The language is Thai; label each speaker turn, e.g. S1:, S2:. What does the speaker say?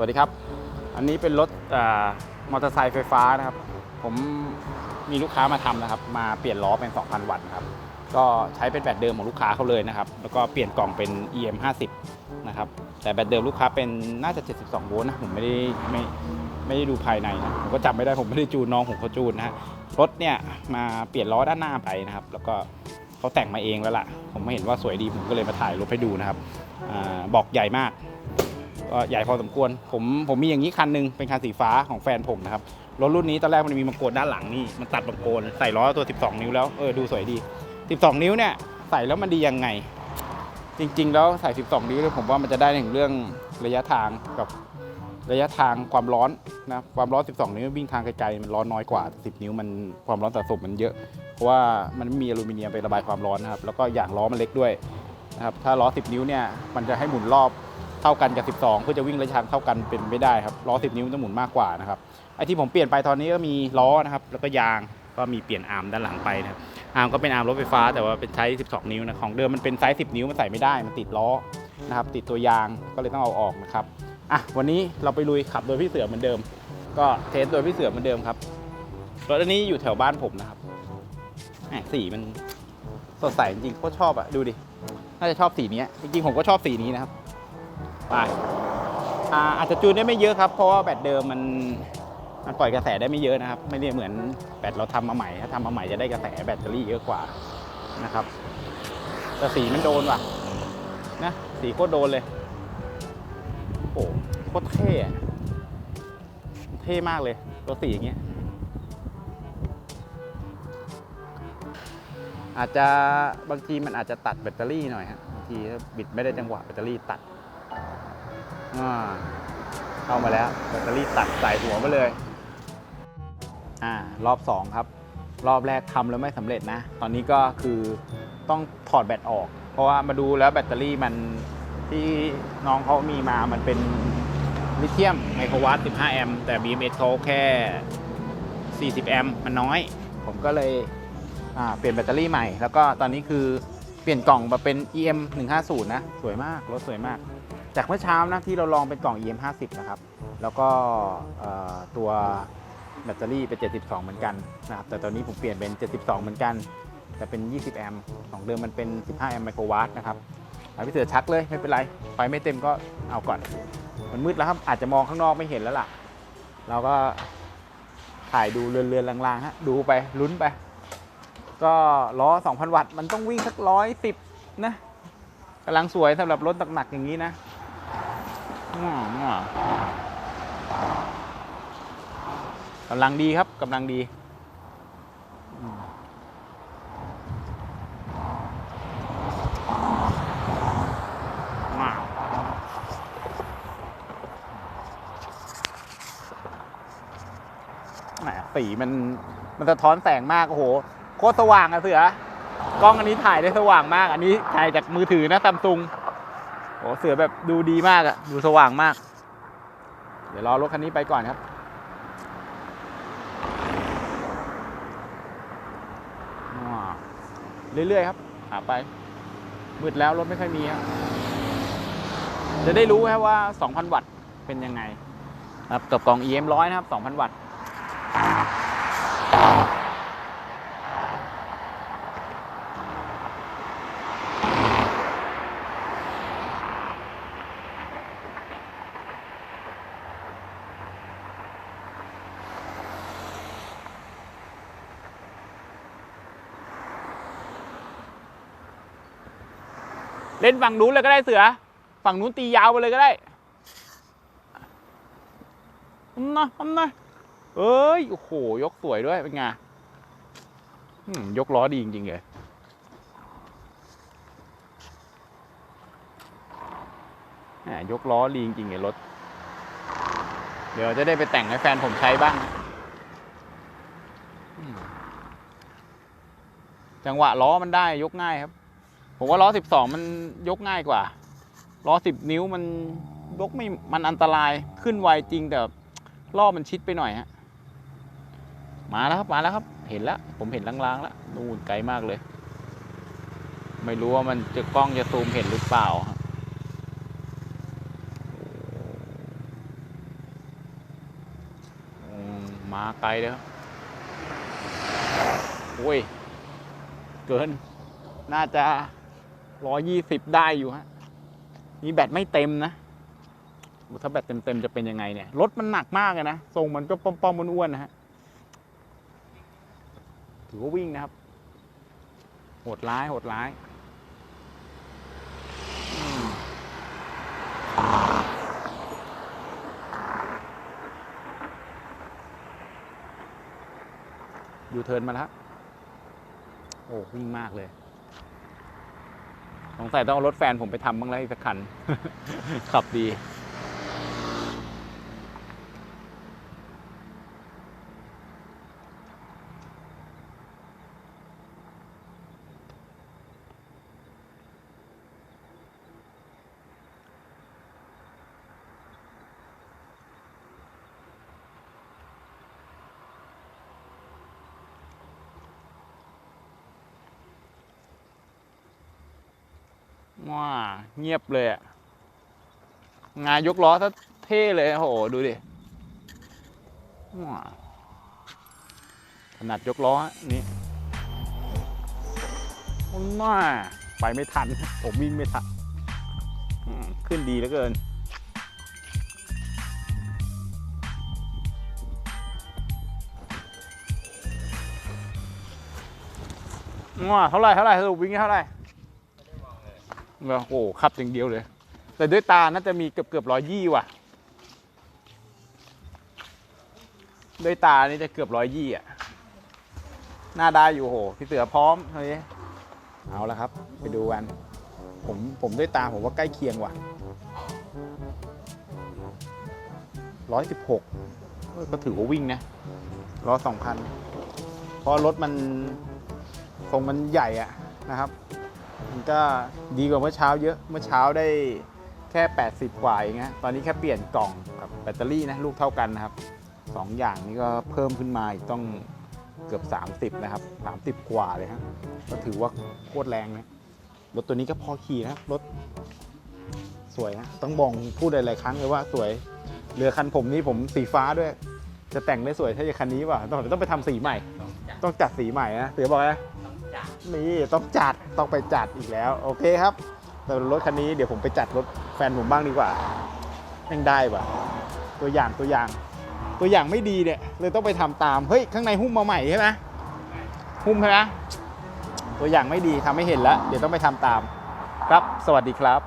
S1: วัสดีครับ อันนี้เป็นรถมอเตอร์ไซค์ไฟฟ้านะครับ ผมมีลูกค้ามาทำนะครับ มาเปลี่ยนล้อเป็น 2,000 วัตต์ครับ ก็ใช้เป็นแบตเดิมของลูกค้าเขาเลยนะครับ แล้วก็เปลี่ยนกล่องเป็น EM 50นะครับ แต่แบตเดิมลูกค้าเป็นน่าจะ 72 โวลต์นะ ผมไม่ได้ไม่ไม่ได้ดูภายในนะ ผมก็จำไม่ได้ ผมไม่ได้จูนน้องผมเขาจูนนะฮะ รถเนี่ยมาเปลี่ยนล้อด้านหน้าไปนะครับ แล้วก็เขาแต่งมาเองแล้วล่ะ ผมไม่เห็นว่าสวยดี ผมก็เลยมาถ่ายรถให้ดูนะครับอาบอกใหญ่มาก ใหญ่พอสมควร ผมผมมีอย่างนี้คันหนึงเป็นคันสีฟ้าของแฟนผมนะครับรถรุ่นนี้ตอนแรกมันมีมังโกรด้านหลังนี่มันตัดมังโกรใส่ล้อตัว 12 นิ้วแล้วเออดูสวยดี 12 นิ้วเนี่ยใส่แล้วมันดียังไง จริง ๆ แล้วใส่ 12 นิ้วเนี่ยผมว่ามันจะได้ถึงเรื่องระยะทางกับระยะทางความร้อนนะความร้อน 12 นิ้ววิ่งทางไกลๆมันร้อนน้อยกว่า 10 นิ้วมันความร้อนสะสมมันเยอะ เพราะว่ามันไม่มีอลูมิเนียมไประบายความร้อนนะครับแล้วก็อย่างล้อมันเล็กด้วยนะครับถ้าล้อ 10 นิ้วเนี่ยมันจะให้หมุนรอบ เท่ากันกับ 12 เพื่อจะวิ่งระยะทางเท่ากันเป็นไม่ได้ครับล้อ 10 นิ้วมันต้องหมุนมากกว่านะครับไอที่ผมเปลี่ยนไปตอนนี้ก็มีล้อนะครับแล้วก็ยางก็มีเปลี่ยนอาร์มด้านหลังไปนะครับอาร์มก็เป็นอาร์มรถไฟฟ้าแต่ว่าเป็นใช้ 12 นิ้วนะของเดิมมันเป็นไซส์ 10 นิ้วมันใส่ไม่ได้มันติดล้อนะครับติดตัวยางก็เลยต้องเอาออกนะครับอะวันนี้เราไปลุยขับโดยพี่เสือเหมือนเดิม ก็เทสโดยพี่เสือเหมือนเดิมครับรถอันนี้อยู่แถวบ้านผมนะครับสีมันสดใสจริงๆโคตรชอบอะดูดิน่าจะชอบสีนี้จริงๆผมก็ชอบสีนี้นะครับ ไปอาอาจจะจูนได้ไม่เยอะครับ เพราะว่าแบตเดิมมันมันปล่อยกระแสได้ไม่เยอะนะครับ ไม่ได้เหมือนแบตเราทำมาใหม่ถ้าทำมาใหม่จะได้กระแสแบตเตอรี่เยอะกว่านะครับแต่สีมันโดนว่ะนะสีโคตรโดนเลยโอ้โคตรเท่เท่มากเลยตัวสีอย่างเงี้ยอาจจะบางทีมันอาจจะตัดแบตเตอรี่หน่อยฮะบางทีถ้าบิดไม่ได้จังหวะแบตเตอรี่ตัด เข้ามาแล้วแบตเตอรี่ตัดใส่หัวมาเลยอ่ารอบ 2 ครับ รอบแรกทำแล้วไม่สำเร็จนะ ตอนนี้ก็คือต้องถอดแบตออก เพราะว่ามาดูแล้วแบตเตอรี่มันที่น้องเขามีมามันเป็นลิเธียมไมโครวัตต์15 แอมป์แต่ BMS เขาแค่ 40 แอมป์มันน้อย ผมก็เลยอ่าเปลี่ยนแบตเตอรี่ใหม่ แล้วก็ตอนนี้คือเปลี่ยนกล่องมาเป็น EM 150นะ สวยมาก รถสวยมาก จากเมื่อเช้านะที่เราลองเป็นกล่อง EM 50นะครับ แล้วก็ตัวแบตเตอรี่เป็น 72 เหมือนกันนะครับ แต่ตอนนี้ผมเปลี่ยนเป็น 72 เหมือนกัน แต่เป็น 20 แอมป์ของเดิมมันเป็น 15 แอมป์ไมโครวัตต์นะครับเอาพี่เสือชักเลยไม่เป็นไร ไฟไม่เต็มก็เอาก่อน มันมืดแล้วครับ อาจจะมองข้างนอกไม่เห็นแล้วล่ะ เราก็ถ่ายดูเรือนๆลางๆฮะ ดูไปลุ้นไป ก็ล้อ 2,000 วัตต์ มันต้องวิ่งสักร้อยสิบนะกำลังสวยสำหรับรถหนักๆอย่างนี้นะ กำลังดีครับกำลังดีแหมสีมันมันสะท้อนแสงมาก โอ้โห โคตรสว่างอะเสือกล้องอันนี้ถ่ายได้สว่างมาก อันนี้ถ่ายจากมือถือนะซัมซุง โอ้เสือแบบดูดีมากอะดูสว่างมาก เดี๋ยวรอรถคันนี้ไปก่อนครับอ่าเรื่อยๆครับหาไป มืดแล้วรถไม่ค่อยมีครับ จะได้รู้ครับว่า 2,000 วัตต์เป็นยังไง ครับกับกล่อง EM 100 นะครับ 2,000 วัตต์ เล่นฝั่งนู้นเลยก็ได้เสือ ฝั่งนู้นตียาวไปเลยก็ได้อันนะอันนะเอ้ย โอ้โห ยกสวยด้วย เป็นไงยกล้อดีจริงๆเลยยกล้อดีจริงๆเลยรถ เดี๋ยวจะได้ไปแต่งให้แฟนผมใช้บ้าง จังหวะล้อมันได้ยกง่ายครับ ผมว่าล้อ 12 มันยกง่ายกว่าล้อ 10 นิ้วมันยกไม่มันอันตรายขึ้นไวจริงแต่รอมันชิดไปหน่อยฮะมาแล้วครับมาแล้วครับ เห็นแล้วผมเห็นลางๆแล้วนู่นไกลมากเลย ไม่รู้ว่ามันจะกล้องจะซูมเห็นหรือเปล่ามาไกลเลยครับโอ้ย เกิน น่าจะ ร้อยี่สิบได้อยู่ฮะนี่แบตไม่เต็มนะถ้าแบตเต็มๆจะเป็นยังไงเนี่ยรถมันหนักมากเลยนะทรงมันก็ป้อมๆอ้วนๆนะฮะถือว่าวิ่งนะครับโหดร้ายโหดร้ายอยูเทิร์นมาแล้ว โอ้วิ่งมากเลย สงสัยต้องเอารถแฟนผมไปทำบ้างแล้วอีกสักคัน ขับดี ว้าเงียบเลยอะงานยกล้อซะเท่เลยโอ้โหดูดิว้าขนาดยกล้อนี่ว้าไปไม่ทัน ผมวิ่งไม่ทัน ขึ้นดีเหลือเกิน ว้าเท่าไหร่เท่าไหร่สรุปวิ่งเท่าไหร่ โอ้โหขับอย่างเดียวเลย แต่ด้วยตาน่าจะมีเกือบเกือบร้อยยี่ว่ะ ด้วยตานี่จะเกือบร้อยยี่อะหน้าได้อยู่โหพี่เสือพร้อมเฮ้ยเอาละครับ ไปดูกัน ผมผมด้วยตาผมว่าใกล้เคียงว่ะร้อยสิบหกก็ถือว่าวิ่งนะล้อสองพันเพราะรถมันทรงมันใหญ่อะนะครับ มันก็ดีกว่าเมื่อเช้าเยอะ เมื่อเช้าได้แค่ 80 กว่าเองนะตอนนี้แค่เปลี่ยนกล่องกับแบตเตอรี่นะ ลูกเท่ากันนะครับสองอย่างนี้ก็เพิ่มขึ้นมาอีกต้องเกือบ 30 นะครับ 30 กว่าเลยฮะก็ถือว่าโคตรแรงนะรถตัวนี้ก็พอขี่นะครับรถสวยนะต้องบอกพูดหลายๆครั้งเลยว่าสวยเรือคันผมนี่ผมสีฟ้าด้วย จะแต่งได้สวยถ้าจะคันนี้ว่ะต้องต้องไปทำสีใหม่ ต้องจัดสีใหม่นะเสือบอกนะ นี่ต้องจัดต้องไปจัดอีกแล้ว โอเคครับแต่รถคันนี้เดี๋ยวผมไปจัดรถแฟนผมบ้างดีกว่าแม่งได้ว่ะ ตัวอย่างตัวอย่าง ตัวอย่างไม่ดีเนี่ยเลยต้องไปทำตาม เฮ้ย ข้างในหุ้มมาใหม่ใช่ไหมหุ้มใช่ไหมตัวอย่างไม่ดีทำให้เห็นแล้ว เดี๋ยวต้องไปทำตาม ครับ สวัสดีครับ